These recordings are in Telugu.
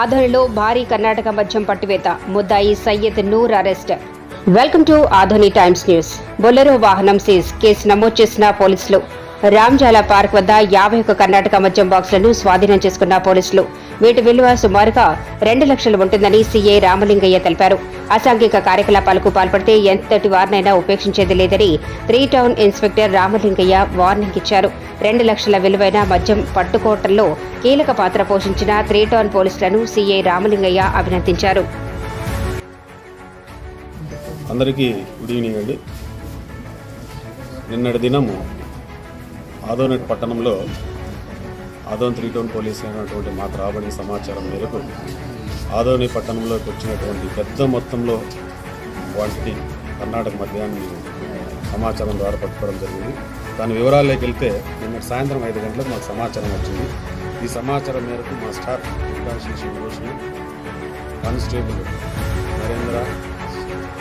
ఆదోనిలో భారీ కర్ణాటక మద్యం పట్టువేత ముద్దాయి Syed Noor arrest. Welcome to Adoni Times News. Bolero వాహనం సీజ్ కేసు నమోదు చేసిన పోలీసులు. రామ్జాలా పార్క్ వద్ద యాభై ఒక్క కర్ణాటక మద్యం బాక్సులను స్వాధీనం చేసుకున్న పోలీసులు. వీటి విలువ సుమారుగా రెండు లక్షలు ఉంటుందని సీఐ రామలింగయ్య తెలిపారు. అసాంఘిక కార్యకలాపాలకు పాల్పడితే ఎంతటి వారినైనా ఉపేక్షించేది లేదని three town inspector Ramalingaiah warning ఇచ్చారు. రెండు లక్షల విలువైన మద్యం పట్టుకోవటంలో కీలక పాత్ర పోషించిన త్రీ టౌన్ పోలీసులను సీఐ రామలింగయ్య అభినందించారు. అందరికీ గుడ్ ఈవినింగ్ అండి. నిన్నటి దినము ఆదోనెట్ పట్టణంలో ఆదోన్ త్రీ టౌన్ పోలీసులు అయినటువంటి మాకు రాబడిన సమాచారం మేరకు ఆదోని పట్టణంలోకి వచ్చినటువంటి పెద్ద మొత్తంలో క్వాంటిటీ కర్ణాటక మద్యాన్ని సమాచారం ద్వారా పట్టుకోవడం జరిగింది. దాని వివరాల్లోకి వెళ్తే నిన్న సాయంత్రం ఐదు గంటలకు మాకు సమాచారం వచ్చింది. ఈ సమాచారం మేరకు మా స్టాఫ్ శిశు భూషణ్ కానిస్టేబుల్ నరేంద్ర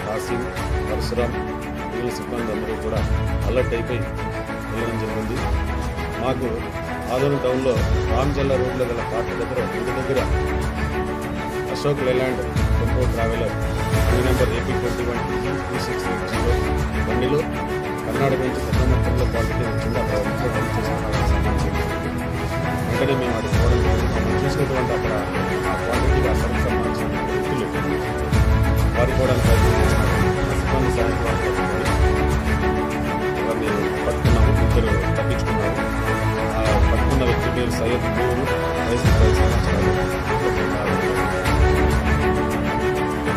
కాసిం పరశురాం సిబ్బంది అందరూ కూడా అలర్ట్ అయిపోయి వేయడం జరిగింది. మాకు ఆదోని టౌన్లో రామజల్లా రోడ్లో గల పార్టీ దగ్గర ఇంటి దగ్గర అశోక్ లెలాండ్ టెంపో ట్రావెలర్ ఈ number AP twenty one TG three six eight zero బండిలో కర్ణాటక నుంచి పెద్ద మొత్తంలో క్వాంటిటీ వచ్చింది. అక్కడ ఇంట్లో డెలివరీ చేసిన సమాచారం వెంటనే మేము అది పోవడం చూసినటువంటి అక్కడ ఆ క్వాంటిటీకి అసలు సంబంధించిన వ్యక్తులు పారిపోవడానికి ప్రయత్నం చేస్తున్నారు ఆ సిబ్బంది సాయం ద్వారా పట్టుకొని ఎవరిని పట్టుకున్నాము పట్టుకున్న వ్యక్తి పేరు సయ్యద్ నూరు వయసు ఇరవై సంవత్సరాలు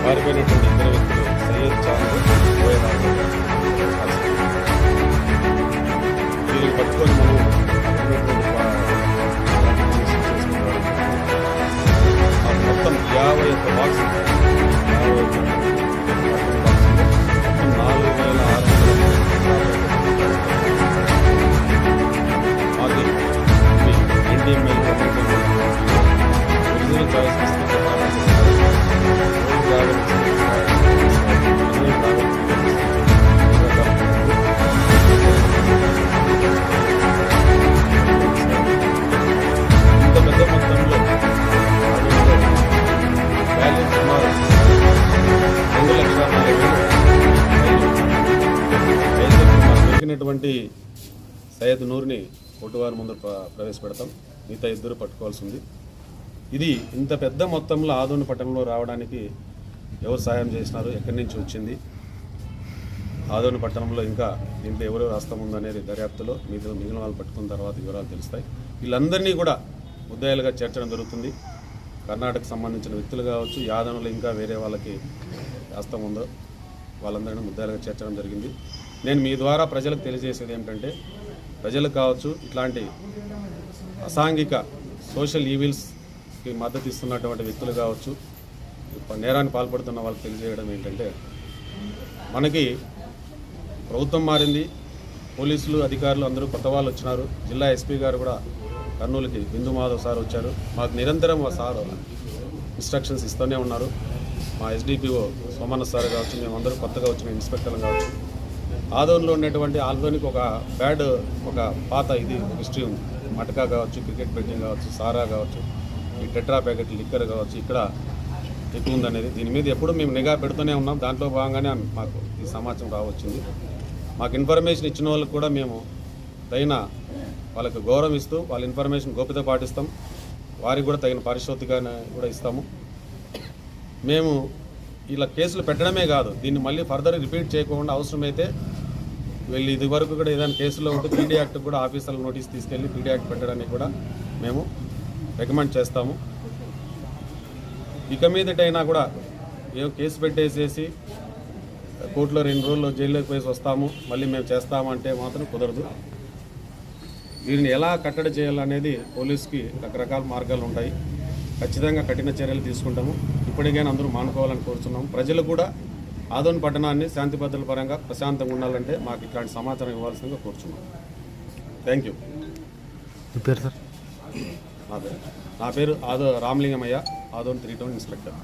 పారిపోయినటువంటి ఇద్దరు వ్యక్తులు సయ్యద్ చాంద్ పోయేదారు వీరిని పట్టుకొని మనం ఉన్నటువంటి దొరికినటువంటి సయ్యద్ నూర్ని కొట్టువారి ముందు ప్రవేశపెడతాం. మిగతా ఇద్దరు పట్టుకోవాల్సి ఉంది ఇది ఇంత పెద్ద మొత్తంలో ఆదోని పట్టణంలో రావడానికి ఎవరు సహాయం చేసినారు? ఎక్కడి నుంచి వచ్చింది? ఆదోని పట్టణంలో ఇంకా దీంట్లో ఎవరెవరు రాస్తాం ఉందనేది దర్యాప్తులో మిగిలిన మిగిలిన వాళ్ళు పట్టుకున్న తర్వాత వివరాలు తెలుస్తాయి. వీళ్ళందరినీ కూడా ముద్దాయిలుగా చేర్చడం జరుగుతుంది. కర్ణాటకకు సంబంధించిన వ్యక్తులు కావచ్చు యాదవులు ఇంకా వేరే వాళ్ళకి హస్తం ఉందో వాళ్ళందరినీ ముద్దాయిలుగా చేర్చడం జరిగింది. నేను మీ ద్వారా ప్రజలకు తెలియజేసేది ఏమిటంటే ప్రజలకు కావచ్చు ఇట్లాంటి అసాంఘిక సోషల్ ఈవిల్స్కి మద్దతు ఇస్తున్నటువంటి వ్యక్తులు కావచ్చు నేరాన్ని పాల్పడుతున్న వాళ్ళకి తెలియజేయడం ఏంటంటే మనకి ప్రభుత్వం మారింది పోలీసులు అధికారులు అందరూ కొత్త వాళ్ళు వచ్చినారు. జిల్లా ఎస్పీ గారు కూడా కర్నూలుకి బిందు మాధవ్ సార్ వచ్చారు. మాకు నిరంతరం సార్ ఇన్స్ట్రక్షన్స్ ఇస్తూనే ఉన్నారు. మా ఎస్డిపిఓ సోమన్న సార్ కావచ్చు మేమందరూ కొత్తగా వచ్చిన ఇన్స్పెక్టర్లు కావచ్చు. ఆదోన్లో ఉన్నటువంటి ఆల్దోనికి ఒక బ్యాడ్ ఒక పాత ఇది హిస్టరీ ఉంది. మటకా కావచ్చు క్రికెట్ బెట్టింగ్ కావచ్చు సారా కావచ్చు ఈ టెట్రా ప్యాకెట్ లిక్కర్ కావచ్చు ఇక్కడ ఎక్కువ ఉందనేది. దీని మీద ఎప్పుడు మేము నిఘా పెడుతూనే ఉన్నాం. దాంట్లో భాగంగానే మాకు ఈ సమాచారం రావచ్చింది. మాకు ఇన్ఫర్మేషన్ ఇచ్చిన వాళ్ళకి కూడా మేము తగిన వాళ్ళకి గౌరవం ఇస్తూ వాళ్ళ ఇన్ఫర్మేషన్ గోప్యత పాటిస్తాం. వారికి కూడా తగిన పారిశోధికాన్ని కూడా ఇస్తాము. మేము ఇలా కేసులు పెట్టడమే కాదు దీన్ని మళ్ళీ ఫర్దర్ రిపీట్ చేయకుండా అవసరమైతే వీళ్ళు ఇది వరకు కూడా ఏదైనా కేసులో ఉంటే పీడీ యాక్ట్ కూడా ఆఫీసర్లు నోటీస్ తీసుకెళ్ళి పీడీ యాక్ట్ పెట్టడానికి కూడా మేము రికమెండ్ చేస్తాము. ఇక మీదటైనా కూడా ఏం కేసు పెట్టేసేసి కోర్టులో రెండు రోజుల్లో జైల్లోకి పోయి వస్తాము మళ్ళీ మేము చేస్తామంటే మాత్రం కుదరదు. దీన్ని ఎలా కట్టడి చేయాలనేది పోలీస్కి రకరకాల మార్గాలు ఉంటాయి. ఖచ్చితంగా కఠిన చర్యలు తీసుకుంటాము. ఇప్పటికైనా అందరూ మానుకోవాలని కోరుతున్నాము ప్రజలు కూడా ఆదోని పట్టణాన్ని శాంతి భద్రతల పరంగా ప్రశాంతంగా ఉండాలంటే మాకు ఇట్లాంటి సమాచారం ఇవ్వాల్సిందిగా కోరుచున్నాం. థ్యాంక్ యూ పేరు సార్? నా పేరు నా పేరు ఆదో రామలింగమయ్య ఆదోన్ త్రీ టౌన్ ఇన్స్పెక్టర్.